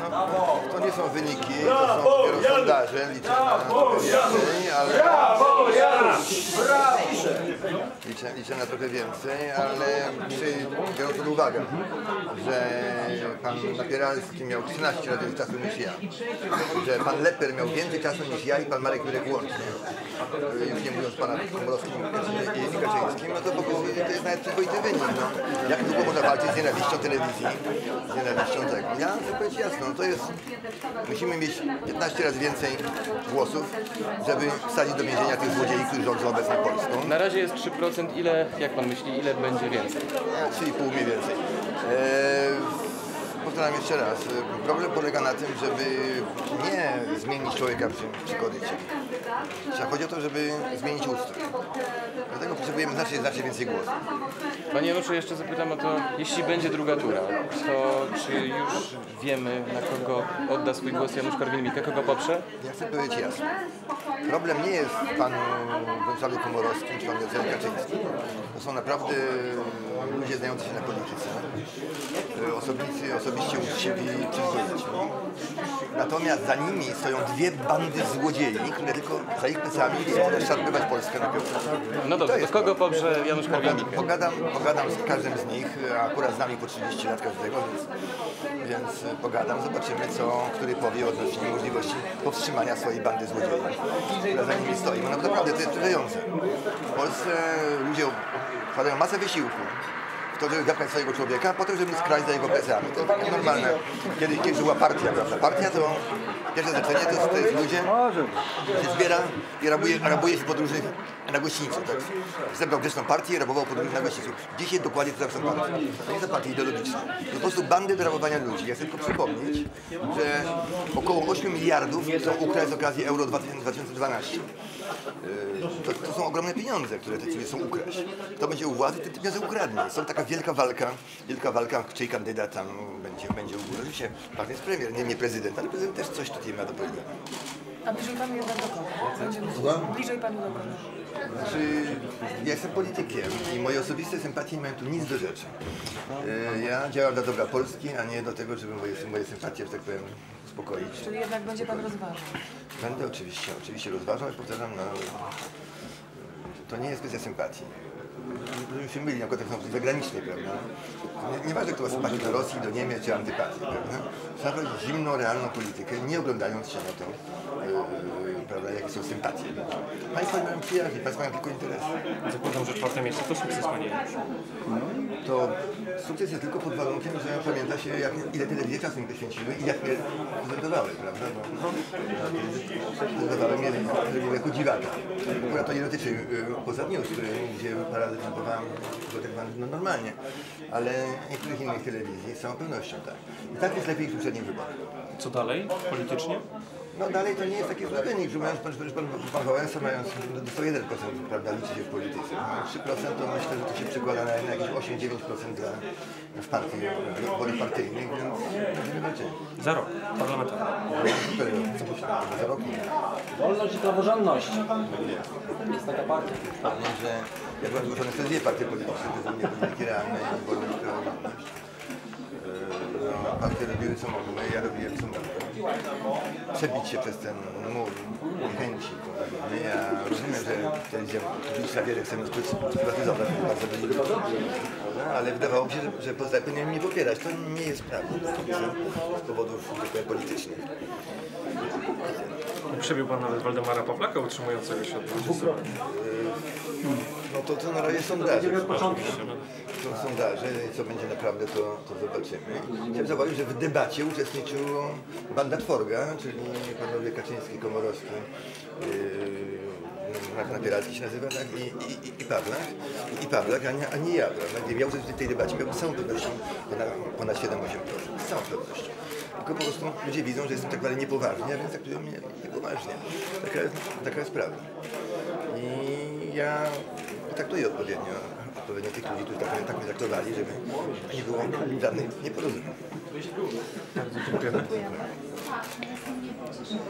No, to nie są wyniki, to są dopiero sondaże, liczę na trochę więcej, ale liczę, liczę na trochę więcej, ale przy, biorąc pod uwagę, że pan Napieralski miał 13 razy więcej czasu niż ja, że pan Leper miał więcej czasu niż ja i pan Marek Jurek łącznie, już nie mówiąc pana Komorowskim i Kaczyńskim, no to pokazuje, że to jest nawet przyzwoity wynik. No. Jak długo można walczyć z nienawiścią telewizji, z nienawiścią tego. Ja chcę powiedzieć jasno, no to jest, musimy mieć 15 razy więcej głosów, żeby wsadzić do więzienia tych złodziei, którzy rządzą obecnie Polską. Na razie jest 3%. Ile, jak pan myśli, ile będzie więcej? 3,5 mniej więcej. Eee, powtarzam jeszcze raz. Problem polega na tym, żeby nie zmienić człowieka przy, przy. Trzeba chodzi o to, żeby zmienić ustrój. Dlatego potrzebujemy znacznie, znacznie więcej głosów. Panie Januszu, jeszcze zapytam o to, jeśli będzie druga tura, to czy już wiemy, na kogo odda swój głos Janusz Korwin-Mikke, kogo poprze? Ja chcę powiedzieć jasno. Problem nie jest w panu Władysławie Komorowskim czy panu Jacek Kaczyńskim. To są naprawdę ludzie znający się na polityce. Osobnicy, osobiście uczciwi i przyzwoici. Natomiast za nimi stoją dwie bandy złodziei, które tylko za ich plecami chcą rozszarpywać Polskę na piątkę. No dobrze, to kogo poprze Janusz Korwin-Mikke? Pogadam, pogadam z każdym z nich, akurat z nami po 30 lat każdego, więc, więc pogadam, zobaczymy, co który powie odnośnie możliwości powstrzymania swojej bandy złodziei, która za nimi stoi. No naprawdę to jest wkurzające. W Polsce ludzie wkładają masę wysiłku to, żeby zapchać swojego człowieka, po to, żeby skraść za jego plecami. To jest normalne. Kiedy, kiedy była partia, prawda? Partia to pierwsze znaczenie to jest, to jest ludzie, się zbiera i rabuje, rabuje się podróżnych na gościńcu. Tak? Zebrał grzeczną partię i rabował podróżnych na gościńcu. Dzisiaj dokładnie to są partie. To nie są partie ideologiczne. To po prostu bandy do rabowania ludzi. Ja chcę tylko przypomnieć, że około 8 miliardów chcą ukraść z okazji Euro 2012. To, to są ogromne pieniądze, które te ludzie chcą ukraść. Kto będzie u władzy, te pieniądze ukradnie. Są taka wielka walka, wielka walka, czyj kandydat tam będzie, będzie u góry. Oczywiście pan jest premier, nie, nie prezydent, ale prezydent też coś tutaj ma do powiedzenia. A bliżej pan jednak do kogo? Bliżej panu do kogo? Znaczy, ja jestem politykiem i moje osobiste sympatie nie mają tu nic do rzeczy. E, Ja działam dla dobra Polski, a nie do tego, żeby moje, moje sympatie, że tak powiem, uspokoić. Czyli jednak będzie pan rozważał. Będę oczywiście, oczywiście rozważał i powtarzam, no, to nie jest kwestia sympatii. Żebym się myli, na przykład tak są zagranicznej, prawda? Nie, nieważne, kto ma sympatię do Rosji, do Niemiec czy antypatię, prawda? Trzeba prowadzić zimną, realną politykę, nie oglądając się na to, yy, prawda, jakie są sympatie. Państwo nie mają przyjaźni, państwo mają tylko interesy. Zakładam, że czwarte miejsce to sukces, panie Januszu. To sukces jest tylko pod warunkiem, że pamięta się, jak, ile telewizje czasu mi poświęciły i jak mnie prezentowały, prawda? Bo prezentowały mnie jako dziwaka. Akurat to nie dotyczy y, poza news, który, gdzie parę razy występowałem tak no, normalnie, ale niektórych innych telewizji z całą pewnością tak. I tak jest lepiej niż poprzednim wyborach. Co dalej politycznie? No dalej to nie jest taki zły wynik, że mając pan, że pan, pan Wałęsa mając to 1% prawda, liczy się w polityce. No, 3% to myślę, że to się przekłada na, na jakieś 8-9% dla w partii, w wyborach partyjnych, więc będziemy walczyli. Za rok, parlamentarny. Za rok nie. Wolność i praworządność. Jest taka partia. Panie, że ja byłem zgłoszony przez dwie partie polityczne, to są nie polityki realne i wolność i praworządność. No, robiły co mogły, ja robiłem co mogłem. Przebić się przez ten mur chęci. No, Ja rozumiem, że telewizja publiczna wie, że chcemy sprywatyzować, to bardzo byli no, ale wydawało mi się, że, że poza powinien mnie popierać. To nie jest prawda z powodów politycznych. Przebił pan nawet Waldemara Pawlaka utrzymującego się od 20 lat. No to co na razie sondaże. Są sondaże i co będzie naprawdę to, to zobaczymy. Chciałem zauważyć, że w debacie uczestniczyła banda Tworga, czyli panowie Kaczyński, Komorowski, yy, Napieralski się nazywa, tak? I, i, i- i Pawlak, i Pawlak, a nie, a nie ja, prawda? Gdybym ja uczestniczył w tej debacie, miałbym z całą pewnością ponad, ponad 7-8%, z całą pewnością. Tylko po prostu ludzie widzą, że jestem tak dalej niepoważnie, a więc traktują mnie niepoważnie. Taka, jest- taka jest prawda. I ja traktuję odpowiednio, odpowiednio tych ludzi, którzy tak, tak mnie traktowali, żeby nie było żadnych nieporozumień. Dziękuję.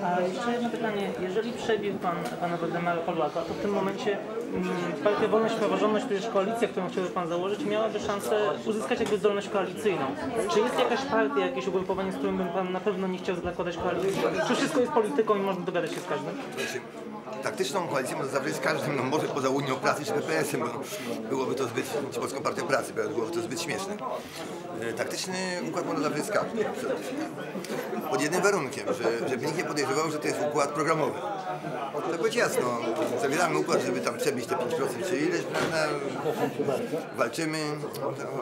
A jeszcze jedno pytanie. Jeżeli przebił Pan Pana Waldemara Pawlaka, to w tym momencie mm, Partia Wolność i Praworządność, jest koalicja, którą chciałby Pan założyć, miałaby szansę uzyskać jakby zdolność koalicyjną. Czy jest jakaś partia, jakieś ugrupowanie, z którym by Pan na pewno nie chciał zakładać koalicji? Czy wszystko jest polityką i można dogadać się z każdym? Znaczy, taktyczną koalicję można zawrzeć z każdym, no może poza Unią Pracy czy PPS-em, bo byłoby to zbyt, czy Polską Partią Pracy, byłoby to zbyt śmieszne. E, Taktyczny układ można zawrzeć z każdym. Pod jednym warunkiem, że, żeby nikt nie podejrzewał, że to jest układ programowy. Tak być jasno, zawieramy układ, żeby tam przebić te 5% czy ileś, prawda? Walczymy,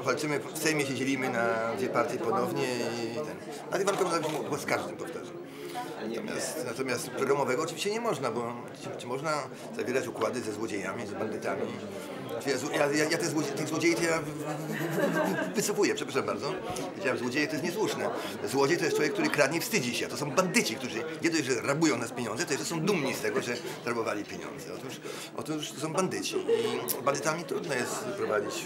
walczymy, w Sejmie się dzielimy na dwie partie ponownie i ten. Na zawrzeć układ z każdym, powtarzam. Natomiast, natomiast programowego oczywiście nie można, bo czy, czy można zawierać układy ze złodziejami, z bandytami? Czy ja, ja, ja, te złodzie, tych złodziei ja wycofuję, przepraszam bardzo. Powiedziałem, złodzieje to jest niesłuszne. Złodziej to jest człowiek, który kradnie i wstydzi się. To są bandyci, którzy nie dość, że rabują nas pieniądze, to jeszcze są dumni z tego, że zrabowali pieniądze. Otóż, otóż to są bandyci. I bandytami trudno jest prowadzić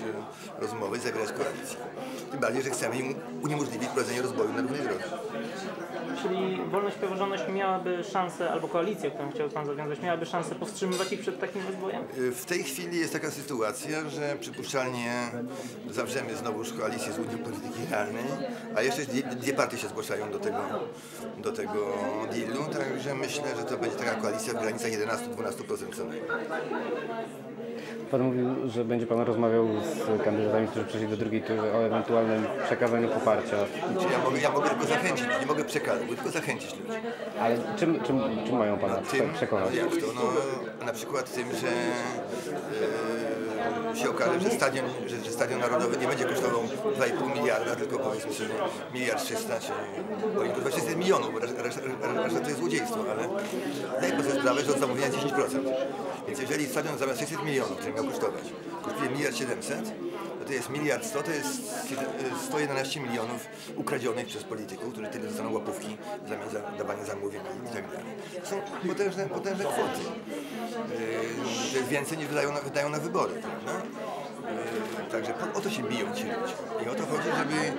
e, rozmowy, zawierać koalicję. Tym bardziej, że chcemy im uniemożliwić prowadzenie rozboju na równej drodze. Czyli Wolność i Praworządność miałaby szansę, albo koalicja, którą chciałby Pan zawiązać, miałaby szansę powstrzymywać ich przed takim rozwojem? W tej chwili jest taka sytuacja, że przypuszczalnie zawrzemy znowuż koalicję z Unią Polityki Realnej, a jeszcze dwie, dwie partie się zgłaszają do tego, do tego dealu, także myślę, że to będzie taka koalicja w granicach 11-12% co najmniej. Pan mówił, że będzie Pan rozmawiał z kandydatami, którzy przeszli do drugiej tury o ewentualnym przekazaniu poparcia. Czy ja mogę, ja mogę tylko zachęcić, nie mogę przekazać, mogę tylko zachęcić ludzi. Ale czym, czym, czym mają Pana Tym, przekonać? no jak to, no, na przykład tym, że e, się okaże, że stadion, że, że stadion narodowy nie będzie kosztował 2,5 miliarda, tylko powiedzmy sobie miliard 300, czy bo nie, to 600 milionów, bo reszta, reszta, reszta to jest złodziejstwo, ale zdaję sobie sprawę, że od zamówienia 10%. Więc jeżeli stadion zamiast 600 milionów, który miał kosztować, kosztuje miliard 700, to jest miliard 100, to jest 111 milionów ukradzionych przez polityków, którzy tyle dostaną łapówki w zamian za dawanie zamówień i tak dalej. Są potężne, potężne kwoty. To jest więcej niż wydają na, wydają na wybory, prawda? Yy, Także o to się biją ci ludzie. I o to chodzi, żeby,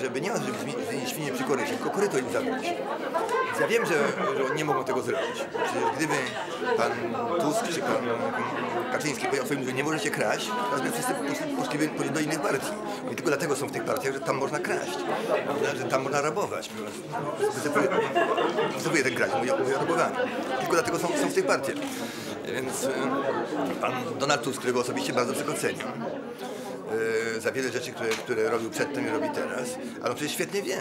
żeby nie żeby zmi- zmienić świnie przy korycie, tylko koryto im zabrać. Ja wiem, że, że oni nie mogą tego zrobić. Przecież gdyby pan Tusk czy pan Kaczyński powiedział swoim ludziom, nie możecie kraść, to by wszyscy poszli, do innych partii. I tylko dlatego są w tych partiach, że tam można kraść, że tam można rabować. Występuje ten kraj, mówię, mówię o rabowaniu. Tylko dlatego są, są w tych partiach. Więc e, pan Donald Tusk, którego osobiście bardzo przekoceniam, e, za wiele rzeczy, które, które robił przedtem i robi teraz, ale on przecież świetnie wie,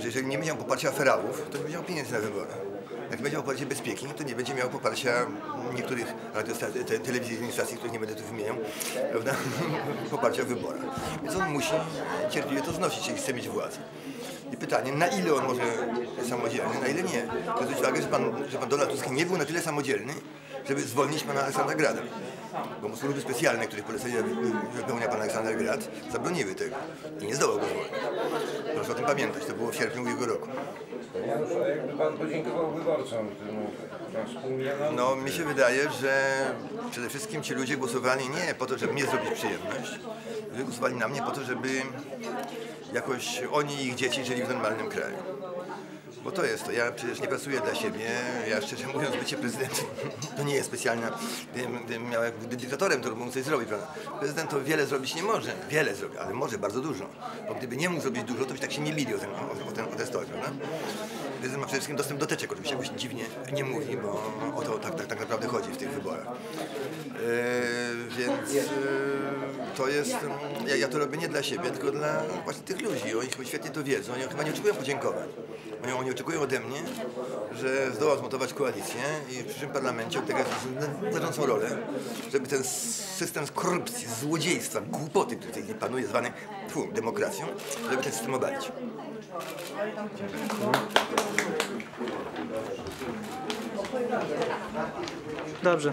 że jeżeli nie będzie miał poparcia ferałów, to nie będzie miał pieniędzy na wybory. Jak będzie miał poparcia bezpieki, to nie będzie miał poparcia niektórych te, telewizyjnych stacji, których nie będę tu wymieniał, prawda? poparcia w wyborach. Więc on musi cierpliwie to znosić, jeśli chce mieć władzę. I pytanie, na ile on może samodzielny, na ile nie. Zwróć uwagę, że pan, że pan Donald Tusk nie był na tyle samodzielny, żeby zwolnić pana Aleksandra Grada. Bo mu służby specjalne, których polecenia wypełnia pan Aleksander Grad, zabroniły tego. I nie zdołał go zwolnić. Proszę o tym pamiętać, to było w sierpniu ubiegłego roku. Jakby pan podziękował wyborcom współmilionowi? No, mi się wydaje, że przede wszystkim ci ludzie głosowali nie po to, żeby mnie zrobić przyjemność, głosowali na mnie po to, żeby jakoś oni i ich dzieci żyli w normalnym kraju. Bo to jest to. Ja przecież nie pracuję dla siebie. Ja szczerze mówiąc, bycie prezydentem to nie jest specjalna. Gdybym, gdybym miał, dyktatorem, to mógł coś zrobić. Prawda? Prezydent to wiele zrobić nie może. Wiele zrobi, ale może bardzo dużo. Bo gdyby nie mógł zrobić dużo, to by tak się nie bili o ten, o, o ten, o ten prawda? Prezydent ma przede wszystkim dostęp do teczek, oczywiście jakoś dziwnie nie mówi, bo o to tak, tak, tak naprawdę chodzi w tych wyborach. Yy, więc yy, to jest, ja, ja to robię nie dla siebie, tylko dla właśnie tych ludzi. Oni chyba świetnie to wiedzą, oni chyba nie oczekują podziękowań. Oni, oni oczekują ode mnie, że zdołam zmontować koalicję i w przyszłym parlamencie odegrać znaczącą rolę, żeby ten system z korupcji, złodziejstwa, głupoty, który w tej panuje, zwany fu, demokracją, żeby ten system obalić. Dobrze.